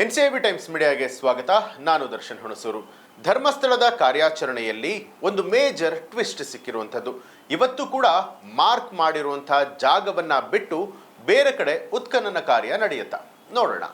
N C B Times ಮೀಡಿಯಾಗೆ ಸ್ವಾಗತ. ನಾನು ದರ್ಶನ್ ಹುಣಸೂರು. ಧರ್ಮಸ್ಥಳದ ಕಾರ್ಯಾಚರಣೆಯಲ್ಲಿ ಒಂದು ಮೇಜರ್ ಟ್ವಿಸ್ಟ್ ಸಿಕ್ಕಿರುವಂಥದ್ದು. ಇವತ್ತು ಕೂಡ ಮಾರ್ಕ್ ಮಾಡಿರುವಂತಹ ಜಾಗವನ್ನ ಬಿಟ್ಟು ಬೇರೆ ಕಡೆ ಉತ್ಖನನ ಕಾರ್ಯ ನಡೆಯುತ್ತಾ. ನೋಡೋಣ.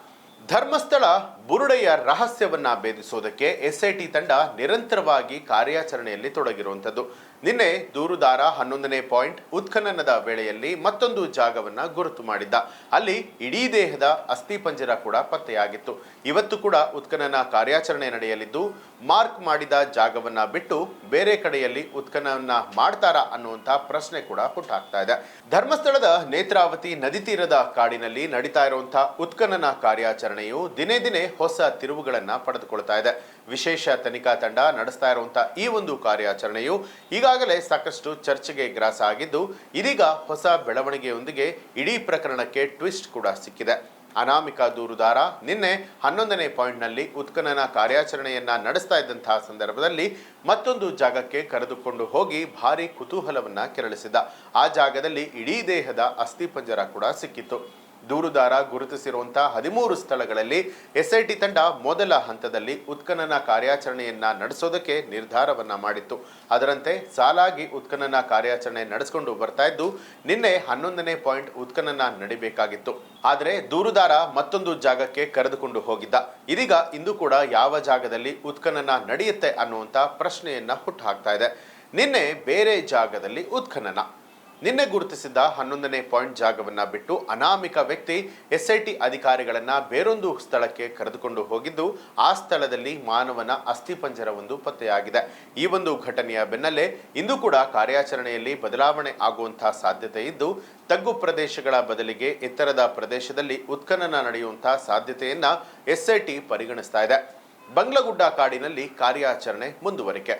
ಧರ್ಮಸ್ಥಳ ಬುರುಡೆಯ ರಹಸ್ಯವನ್ನ ಭೇದಿಸೋದಕ್ಕೆ ಎಸ್ಐಟಿ ತಂಡ ನಿರಂತರವಾಗಿ ಕಾರ್ಯಾಚರಣೆಯಲ್ಲಿ ತೊಡಗಿರುವಂಥದ್ದು. ನಿನ್ನೆ ದೂರುದಾರ ಹನ್ನೊಂದನೇ ಪಾಯಿಂಟ್ ಉತ್ಖನನದ ವೇಳೆಯಲ್ಲಿ ಮತ್ತೊಂದು ಜಾಗವನ್ನ ಗುರುತು ಮಾಡಿದ್ದ. ಅಲ್ಲಿ ಇಡೀ ದೇಹದ ಅಸ್ಥಿಪಂಜರ ಕೂಡ ಪತ್ತೆಯಾಗಿತ್ತು. ಇವತ್ತು ಕೂಡ ಉತ್ಖನನ ಕಾರ್ಯಾಚರಣೆ ನಡೆಯಲಿದ್ದು, ಮಾರ್ಕ್ ಮಾಡಿದ ಜಾಗವನ್ನ ಬಿಟ್ಟು ಬೇರೆ ಕಡೆಯಲ್ಲಿ ಉತ್ಖನನ ಮಾಡ್ತಾರಾ ಅನ್ನುವಂತಹ ಪ್ರಶ್ನೆ ಕೂಡ ಹುಟ್ಟಾಗ್ತಾ ಇದೆ. ಧರ್ಮಸ್ಥಳದ ನೇತ್ರಾವತಿ ನದಿ ತೀರದ ಕಾಡಿನಲ್ಲಿ ನಡೀತಾ ಇರುವಂತಹ ಉತ್ಖನನ ಕಾರ್ಯಾಚರಣೆಯು ದಿನೇ ದಿನೇ ಹೊಸ ತಿರುವುಗಳನ್ನ ಪಡೆದುಕೊಳ್ತಾ ಇದೆ. ವಿಶೇಷ ತನಿಖಾ ತಂಡ ನಡೆಸ್ತಾ ಇರುವಂತಹ ಈ ಒಂದು ಕಾರ್ಯಾಚರಣೆಯು ಈಗಾಗಲೇ ಸಾಕಷ್ಟು ಚರ್ಚೆಗೆ ಗ್ರಾಸ ಆಗಿದ್ದು, ಇದೀಗ ಹೊಸ ಬೆಳವಣಿಗೆಯೊಂದಿಗೆ ಇಡೀ ಪ್ರಕರಣಕ್ಕೆ ಟ್ವಿಸ್ಟ್ ಕೂಡ ಸಿಕ್ಕಿದೆ. ಅನಾಮಿಕ ದೂರುದಾರ ನಿನ್ನೆ ಹನ್ನೊಂದನೇ ಪಾಯಿಂಟ್ನಲ್ಲಿ ಉತ್ಖನನ ಕಾರ್ಯಾಚರಣೆಯನ್ನ ನಡೆಸ್ತಾ ಇದ್ದಂತಹ ಸಂದರ್ಭದಲ್ಲಿ ಮತ್ತೊಂದು ಜಾಗಕ್ಕೆ ಕರೆದುಕೊಂಡು ಹೋಗಿ ಭಾರಿ ಕುತೂಹಲವನ್ನ ಕೆರಳಿಸಿದ. ಆ ಜಾಗದಲ್ಲಿ ಇಡೀ ದೇಹದ ಅಸ್ಥಿಪಂಜರ ಕೂಡ ಸಿಕ್ಕಿತ್ತು. ದೂರುದಾರ ಗುರುತಿಸಿರುವಂತಹ ಹದಿಮೂರು ಸ್ಥಳಗಳಲ್ಲಿ ಎಸ್ಐಟಿ ತಂಡ ಮೊದಲ ಹಂತದಲ್ಲಿ ಉತ್ಖನನ ಕಾರ್ಯಾಚರಣೆಯನ್ನ ನಡೆಸೋದಕ್ಕೆ ನಿರ್ಧಾರವನ್ನ ಮಾಡಿತ್ತು. ಅದರಂತೆ ಸಾಲಾಗಿ ಉತ್ಖನನ ಕಾರ್ಯಾಚರಣೆ ನಡೆಸಿಕೊಂಡು ಬರ್ತಾ ಇದ್ದು, ನಿನ್ನೆ ಹನ್ನೊಂದನೇ ಪಾಯಿಂಟ್ ಉತ್ಖನನ ನಡಿಬೇಕಾಗಿತ್ತು. ಆದರೆ ದೂರುದಾರ ಮತ್ತೊಂದು ಜಾಗಕ್ಕೆ ಕರೆದುಕೊಂಡು ಹೋಗಿದ್ದ. ಇದೀಗ ಇಂದು ಕೂಡ ಯಾವ ಜಾಗದಲ್ಲಿ ಉತ್ಖನನ ನಡೆಯುತ್ತೆ ಅನ್ನುವಂಥ ಪ್ರಶ್ನೆಯನ್ನ ಹುಟ್ಟುಹಾಕ್ತಾ ಇದೆ. ನಿನ್ನೆ ಬೇರೆ ಜಾಗದಲ್ಲಿ ಉತ್ಖನನ. ನಿನ್ನೆ ಗುರುತಿಸಿದ್ದ ಹನ್ನೊಂದನೇ ಪಾಯಿಂಟ್ ಜಾಗವನ್ನ ಬಿಟ್ಟು ಅನಾಮಿಕ ವ್ಯಕ್ತಿ ಎಸ್ಐಟಿ ಅಧಿಕಾರಿಗಳನ್ನ ಬೇರೊಂದು ಸ್ಥಳಕ್ಕೆ ಕರೆದುಕೊಂಡು ಹೋಗಿದ್ದು, ಆ ಸ್ಥಳದಲ್ಲಿ ಮಾನವನ ಅಸ್ಥಿಪಂಜರವೊಂದು ಪತ್ತೆಯಾಗಿದೆ. ಈ ಒಂದು ಘಟನೆಯ ಬೆನ್ನಲ್ಲೇ ಇಂದು ಕೂಡ ಕಾರ್ಯಾಚರಣೆಯಲ್ಲಿ ಬದಲಾವಣೆ ಆಗುವಂತಹ ಸಾಧ್ಯತೆ ಇದ್ದು, ತಗ್ಗು ಪ್ರದೇಶಗಳ ಬದಲಿಗೆ ಎತ್ತರದ ಪ್ರದೇಶದಲ್ಲಿ ಉತ್ಖನನ ನಡೆಯುವಂತಹ ಸಾಧ್ಯತೆಯನ್ನ ಎಸ್ಐಟಿ ಪರಿಗಣಿಸ್ತಾ ಇದೆ. ಬಂಗ್ಲಗುಡ್ಡ ಕಾಡಿನಲ್ಲಿ ಕಾರ್ಯಾಚರಣೆ ಮುಂದುವರಿಕೆ.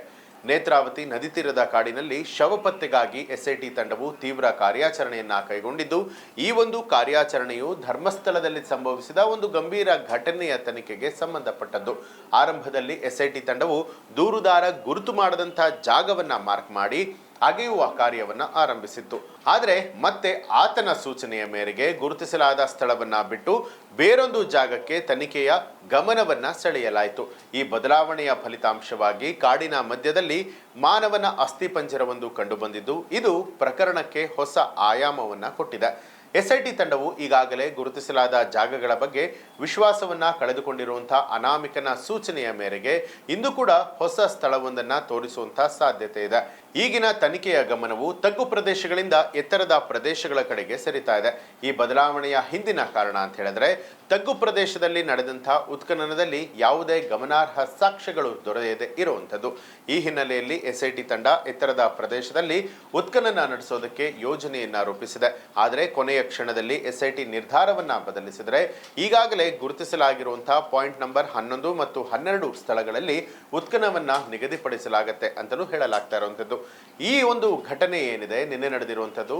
ನೇತ್ರಾವತಿ ನದಿ ತೀರದ ಕಾಡಿನಲ್ಲಿ ಶವ ಪತ್ತೆಗಾಗಿ ಎಸ್ಐಟಿ ತಂಡವು ತೀವ್ರ ಕಾರ್ಯಾಚರಣೆಯನ್ನ ಕೈಗೊಂಡಿದ್ದು, ಈ ಒಂದು ಕಾರ್ಯಾಚರಣೆಯು ಧರ್ಮಸ್ಥಳದಲ್ಲಿ ಸಂಭವಿಸಿದ ಒಂದು ಗಂಭೀರ ಘಟನೆಯ ತನಿಖೆಗೆ ಸಂಬಂಧಪಟ್ಟದ್ದು. ಆರಂಭದಲ್ಲಿ ಎಸ್ಐಟಿ ತಂಡವು ದೂರುದಾರ ಗುರುತು ಮಾಡದಂತಹ ಜಾಗವನ್ನ ಮಾರ್ಕ್ ಮಾಡಿ ಅಗೆಯುವ ಕಾರ್ಯವನ್ನು ಆರಂಭಿಸಿತ್ತು. ಆದರೆ ಮತ್ತೆ ಆತನ ಸೂಚನೆಯ ಮೇರೆಗೆ ಗುರುತಿಸಲಾದ ಸ್ಥಳವನ್ನು ಬಿಟ್ಟು ಬೇರೊಂದು ಜಾಗಕ್ಕೆ ತನಿಖೆಯ ಗಮನವನ್ನು ಸೆಳೆಯಲಾಯಿತು. ಈ ಬದಲಾವಣೆಯ ಫಲಿತಾಂಶವಾಗಿ ಕಾಡಿನ ಮಧ್ಯದಲ್ಲಿ ಮಾನವನ ಅಸ್ಥಿಪಂಜರವೊಂದು ಕಂಡುಬಂದಿದ್ದು, ಇದು ಪ್ರಕರಣಕ್ಕೆ ಹೊಸ ಆಯಾಮವನ್ನು ಕೊಟ್ಟಿದೆ. ಎಸ್ಐಟಿ ತಂಡವು ಈಗಾಗಲೇ ಗುರುತಿಸಲಾದ ಜಾಗಗಳ ಬಗ್ಗೆ ವಿಶ್ವಾಸವನ್ನ ಕಳೆದುಕೊಂಡಿರುವಂಥ ಅನಾಮಿಕನ ಸೂಚನೆಯ ಮೇರೆಗೆ ಇಂದು ಕೂಡ ಹೊಸ ಸ್ಥಳವೊಂದನ್ನು ತೋರಿಸುವಂಥ ಸಾಧ್ಯತೆ ಇದೆ. ಈಗಿನ ತನಿಖೆಯ ಗಮನವು ತಗ್ಗು ಪ್ರದೇಶಗಳಿಂದ ಎತ್ತರದ ಪ್ರದೇಶಗಳ ಕಡೆಗೆ ಸರಿತಾ ಇದೆ. ಈ ಬದಲಾವಣೆಯ ಹಿಂದಿನ ಕಾರಣ ಅಂತ ಹೇಳಿದ್ರೆ, ತಗ್ಗು ಪ್ರದೇಶದಲ್ಲಿ ನಡೆದಂತಹ ಉತ್ಖನನದಲ್ಲಿ ಯಾವುದೇ ಗಮನಾರ್ಹ ಸಾಕ್ಷ್ಯಗಳು ದೊರೆಯದೆ ಇರುವಂಥದ್ದು. ಈ ಹಿನ್ನೆಲೆಯಲ್ಲಿ ಎಸ್ಐಟಿ ತಂಡ ಎತ್ತರದ ಪ್ರದೇಶದಲ್ಲಿ ಉತ್ಖನನ ನಡೆಸೋದಕ್ಕೆ ಯೋಜನೆಯನ್ನ ರೂಪಿಸಿದೆ. ಆದರೆ ಕೊನೆಯ ಕ್ಷಣದಲ್ಲಿ ಎಸ್ಐಟಿ ನಿರ್ಧಾರವನ್ನ ಬದಲಿಸಿದರೆ, ಈಗಾಗಲೇ ಗುರುತಿಸಲಾಗಿರುವಂತಹ ಪಾಯಿಂಟ್ ನಂಬರ್ ಹನ್ನೊಂದು ಮತ್ತು ಹನ್ನೆರಡು ಸ್ಥಳಗಳಲ್ಲಿ ಉತ್ಖನವನ್ನ ನಿಗದಿಪಡಿಸಲಾಗುತ್ತೆ ಅಂತಲೂ ಹೇಳಲಾಗ್ತಾ ಇರುವಂಥದ್ದು. ಈ ಒಂದು ಘಟನೆ ಏನಿದೆ, ನಿನ್ನೆ ನಡೆದಿರುವಂಥದ್ದು,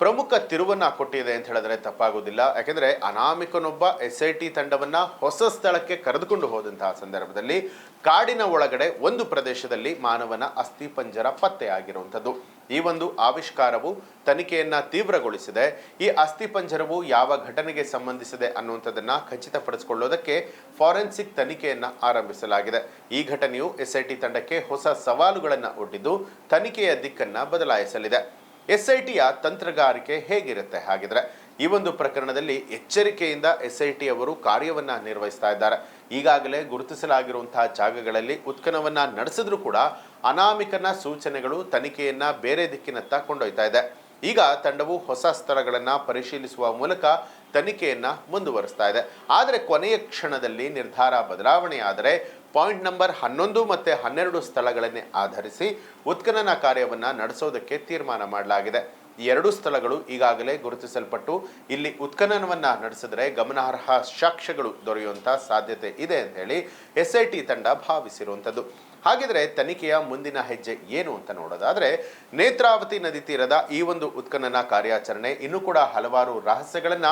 ಪ್ರಮುಖ ತಿರುವನ್ನ ಕೊಟ್ಟಿದೆ ಅಂತ ಹೇಳಿದ್ರೆ ತಪ್ಪಾಗೋದಿಲ್ಲ ಯಾಕೆಂದ್ರೆ ಅನಾಮಿಕನೊಬ್ಬ ಎಸ್ ಐ ಟಿ ತಂಡವನ್ನ ಹೊಸ ಸ್ಥಳಕ್ಕೆ ಕರೆದುಕೊಂಡು ಹೋದಂತಹ ಸಂದರ್ಭದಲ್ಲಿ ಕಾಡಿನ ಒಳಗಡೆ ಒಂದು ಪ್ರದೇಶದಲ್ಲಿ ಮಾನವನ ಅಸ್ಥಿಪಂಜರ ಪತ್ತೆಯಾಗಿರುವಂಥದ್ದು. ಈ ಒಂದು ಆವಿಷ್ಕಾರವು ತನಿಖೆಯನ್ನು ತೀವ್ರಗೊಳಿಸಿದೆ. ಈ ಅಸ್ಥಿಪಂಜರವು ಯಾವ ಘಟನೆಗೆ ಸಂಬಂಧಿಸಿದೆ ಅನ್ನುವಂಥದ್ದನ್ನು ಖಚಿತಪಡಿಸಿಕೊಳ್ಳೋದಕ್ಕೆ ಫಾರೆನ್ಸಿಕ್ ತನಿಖೆಯನ್ನು ಆರಂಭಿಸಲಾಗಿದೆ. ಈ ಘಟನೆಯು ಎಸ್ಐಟಿ ತಂಡಕ್ಕೆ ಹೊಸ ಸವಾಲುಗಳನ್ನು ಒಡ್ಡಿದ್ದು ತನಿಖೆಯ ದಿಕ್ಕನ್ನ ಬದಲಾಯಿಸಲಿದೆ. ಎಸ್ಐಟಿಯ ತಂತ್ರಗಾರಿಕೆ ಹೇಗಿರುತ್ತೆ ಹಾಗಿದ್ರೆ, ಈ ಒಂದು ಪ್ರಕರಣದಲ್ಲಿ ಎಚ್ಚರಿಕೆಯಿಂದ ಎಸ್ಐಟಿ ಅವರು ಕಾರ್ಯವನ್ನ ನಿರ್ವಹಿಸ್ತಾ ಇದ್ದಾರೆ. ಈಗಾಗಲೇ ಗುರುತಿಸಲಾಗಿರುವಂತಹ ಜಾಗಗಳಲ್ಲಿ ಉತ್ಖನವನ್ನು ನಡೆಸಿದ್ರೂ ಕೂಡ ಅನಾಮಿಕನ ಸೂಚನೆಗಳು ತನಿಖೆಯನ್ನು ಬೇರೆ ದಿಕ್ಕಿನತ್ತ ಕೊಂಡೊಯ್ತಾ ಇದೆ. ಈಗ ತಂಡವು ಹೊಸ ಸ್ಥಳಗಳನ್ನು ಪರಿಶೀಲಿಸುವ ಮೂಲಕ ತನಿಖೆಯನ್ನು ಮುಂದುವರಿಸ್ತಾ ಇದೆ. ಆದರೆ ಕೊನೆಯ ಕ್ಷಣದಲ್ಲಿ ನಿರ್ಧಾರ ಬದಲಾವಣೆಯಾದರೆ ಪಾಯಿಂಟ್ ನಂಬರ್ ಹನ್ನೊಂದು ಮತ್ತೆ ಹನ್ನೆರಡು ಸ್ಥಳಗಳನ್ನೇ ಆಧರಿಸಿ ಉತ್ಖನನ ಕಾರ್ಯವನ್ನ ನಡೆಸೋದಕ್ಕೆ ತೀರ್ಮಾನ ಮಾಡಲಾಗಿದೆ. ಎರಡು ಸ್ಥಳಗಳು ಈಗಾಗಲೇ ಗುರುತಿಸಲ್ಪಟ್ಟು ಇಲ್ಲಿ ಉತ್ಖನನವನ್ನು ನಡೆಸಿದರೆ ಗಮನಾರ್ಹ ಸಾಕ್ಷ್ಯಗಳು ದೊರೆಯುವಂಥ ಸಾಧ್ಯತೆ ಇದೆ ಅಂತ ಹೇಳಿ ಎಸ್ ಐ ಟಿ ತಂಡ ಭಾವಿಸಿರುವಂಥದ್ದು. ಹಾಗಿದ್ರೆ ತನಿಖೆಯ ಮುಂದಿನ ಹೆಜ್ಜೆ ಏನು ಅಂತ ನೋಡೋದಾದ್ರೆ ನೇತ್ರಾವತಿ ನದಿ ತೀರದ ಈ ಒಂದು ಉತ್ಖನನ ಕಾರ್ಯಾಚರಣೆ ಇನ್ನೂ ಕೂಡ ಹಲವಾರು ರಹಸ್ಯಗಳನ್ನ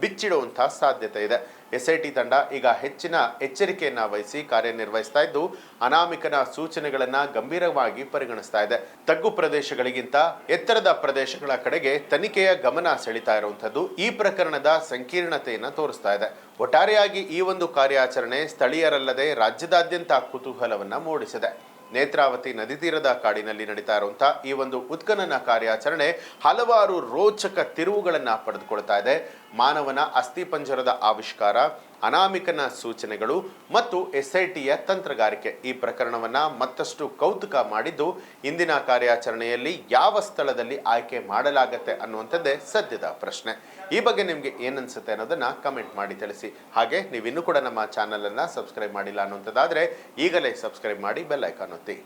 ಬಿಚ್ಚಿಡುವಂಥ ಸಾಧ್ಯತೆ ಇದೆ. ಎಸ್ ಐ ಟಿ ತಂಡ ಈಗ ಹೆಚ್ಚಿನ ಎಚ್ಚರಿಕೆಯನ್ನ ವಹಿಸಿ ಕಾರ್ಯನಿರ್ವಹಿಸ್ತಾ ಇದ್ದು, ಅನಾಮಿಕನ ಸೂಚನೆಗಳನ್ನು ಗಂಭೀರವಾಗಿ ಪರಿಗಣಿಸ್ತಾ ಇದೆ. ತಗ್ಗು ಪ್ರದೇಶಗಳಿಗಿಂತ ಎತ್ತರದ ಪ್ರದೇಶಗಳ ಕಡೆಗೆ ತನಿಖೆಯ ಗಮನ ಸೆಳೀತಾ ಇರುವಂಥದ್ದು ಈ ಪ್ರಕರಣದ ಸಂಕೀರ್ಣತೆಯನ್ನು ತೋರಿಸ್ತಾ ಇದೆ. ಒಟ್ಟಾರೆಯಾಗಿ ಈ ಒಂದು ಕಾರ್ಯಾಚರಣೆ ಸ್ಥಳೀಯರಲ್ಲದೆ ರಾಜ್ಯದಾದ್ಯಂತ ಕುತೂಹಲವನ್ನು ಮೂಡಿಸಿದೆ. ನೇತ್ರಾವತಿ ನದಿ ತೀರದ ಕಾಡಿನಲ್ಲಿ ನಡೀತಾ ಇರುವಂತಹ ಈ ಒಂದು ಉತ್ಖನನ ಕಾರ್ಯಾಚರಣೆ ಹಲವಾರು ರೋಚಕ ತಿರುವುಗಳನ್ನು ಪಡೆದುಕೊಳ್ತಾ ಇದೆ. ಮಾನವನ ಅಸ್ಥಿಪಂಜರದ ಆವಿಷ್ಕಾರ, ಅನಾಮಿಕನ ಸೂಚನೆಗಳು ಮತ್ತು ಎಸ್ಐಟಿಯ ತಂತ್ರಗಾರಿಕೆ. ಈ ಪ್ರಕರಣವನ್ನು ಮತ್ತಷ್ಟು ಕೌತುಕ ಮಾಡಿದ್ದು, ಇಂದಿನ ಕಾರ್ಯಾಚರಣೆಯಲ್ಲಿ ಯಾವ ಸ್ಥಳದಲ್ಲಿ ಆಯ್ಕೆ ಮಾಡಲಾಗತ್ತೆ ಅನ್ನುವಂಥದ್ದೇ ಸದ್ಯದ ಪ್ರಶ್ನೆ. ಈ ಬಗ್ಗೆ ನಿಮಗೆ ಏನನ್ಸುತ್ತೆ ಅನ್ನೋದನ್ನ ಕಮೆಂಟ್ ಮಾಡಿ ತಿಳಿಸಿ. ಹಾಗೆ ನೀವು ಇನ್ನೂ ಕೂಡ ನಮ್ಮ ಚಾನಲನ್ನು ಸಬ್ಸ್ಕ್ರೈಬ್ ಮಾಡಿಲ್ಲ ಅನ್ನುವಂಥದ್ದಾದರೆ ಈಗಲೇ ಸಬ್ಸ್ಕ್ರೈಬ್ ಮಾಡಿ ಬೆಲ್ಲೈಕಾನ್ ಒತ್ತಿ.